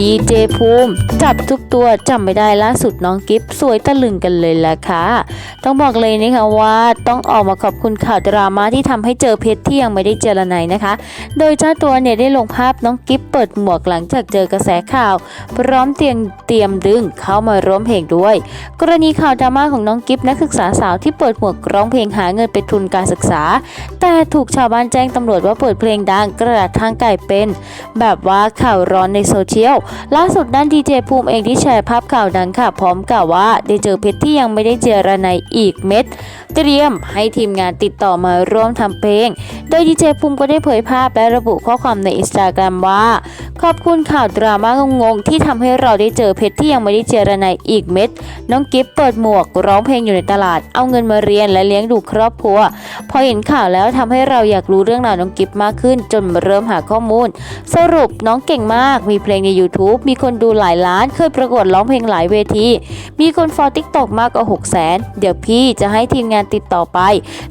ดีเจภูมิ จับทุกตัวจำไม่ได้ล่าสุดน้องกิฟสวยตะลึงกันเลยล่ะค่ะ ต้องบอกเลยนะคะว่าต้องออกมาขอบคุณข่าวดราม่าที่ทำให้เจอเพชรที่ยังไม่ได้เจรไนนะคะ โดยเจ้าตัวเนี่ยได้ลงภาพน้องกิฟเปิดหมวกหลังจากเจอกระแสข่าว พร้อมเตรียมเตรียมดึงเข้ามาร่วมเพลงด้วย กรณีข่าวดราม่าของน้องกิฟนักศึกษาสาวที่เปิดหมวกร้องเพลงหาเงินไปทุนการศึกษา แต่ถูกชาวบ้านแจ้งตำรวจว่าเปิดเพลงดังกระดาษทางไก่เป็น แบบว่าข่าวร้อนในโซเชียลล่าสุดด้านดีเจภูมิเองที่แชร์ภาพข่าวดังค่ะ พร้อมกล่าวว่าได้เจอเพชรที่ยังไม่ได้เจรไนอีกเม็ด เตรียมให้ทีมงานติดต่อมาร่วมทำเพลง โดยดีเจภูมิก็ได้เผยภาพและระบุข้อความในอินสตาแกรมว่า ขอบคุณข่าวดราม่างงๆที่ทำให้เราได้เจอเพชรที่ยังไม่ได้เจรไนอีกเม็ด น้องกิฟเปิดหมวกร้องเพลงอยู่ในตลาด เอาเงินมาเรียนและเลี้ยงดูครอบครัว พอเห็นข่าวแล้วทำให้เราอยากรู้เรื่องราวน้องกิฟมากขึ้น จนมาเริ่มหาข้อมูล สรุปน้องเก่งมากมีเพลงใน YouTube มีคนดูหลายล้าน เคยประกวดร้องเพลงหลายเวที มีคนฟอลติ๊กตอกมากกว่า6 0แสนเดี๋ยวพี่จะให้ทีมงานติดต่อไป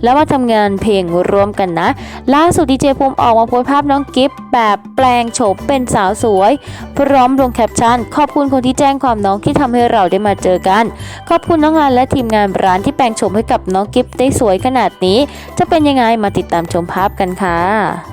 แล้วมาทำงานเพลงร่วมกันนะ ล่าสุดดีเจภูมิออกมาโพสภาพน้องกิฟแบบแปลงโฉมเป็นสาวสวย พร้อมลงแคปชั่น ขอบคุณคนที่แจ้งความน้องที่ทำให้เราได้มาเจอกัน ขอบคุณน้องงานและทีมงานร้านที่แปลงโฉมให้กับน้องกิฟได้สวยขนาดนี้ จะเป็นยังไงมาติดตามชมภาพกันค่ะ